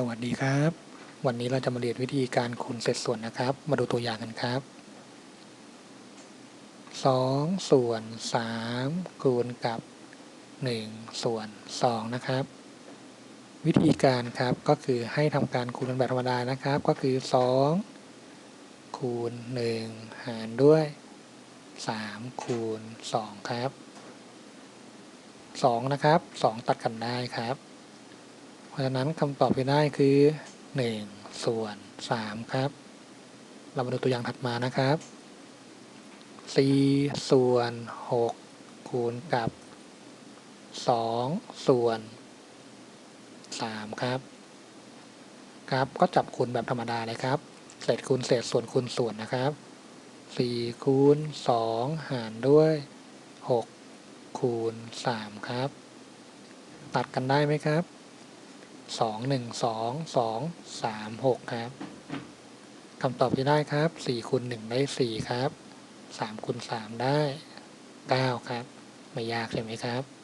สวัสดีครับ วันนี้เราจะมาเรียนวิธีการคูณเศษส่วนนะครับ มาดูตัวอย่างกันครับ2ส่วน3คูณกับ1ส่วน2นะครับ วิธีการครับก็คือให้ทำการคูณเป็นแบบธรรมดานะครับ ก็คือ 2 คูณ 1 หารด้วย 3 คูณ 2 ครับ 2 นะครับ 2 ตัดกันได้ครับ ราะฉะนั้นคำตอบที่ได้คือ 1 ส่วน 3 ครับ เรามาดูตัวอย่างถัดมานะครับ 4 ส่วน 6 คูณกับ 2 ส่วน 3 ครับ ครับก็จับคูณแบบธรรมดาเลยครับ เศษคูณเศษส่วนคูณส่วนนะครับ 4 คูณ 2 หารด้วย 6 คูณ 3 ครับ ตัดกันได้ไหมครับ สองหนึ่งสองสองสามหกครับคำตอบที่ได้ครับสี่คูณหนึ่งได้สี่ครับสามคูณสามได้เก้าครับ ไม่ยากใช่ไหมครับ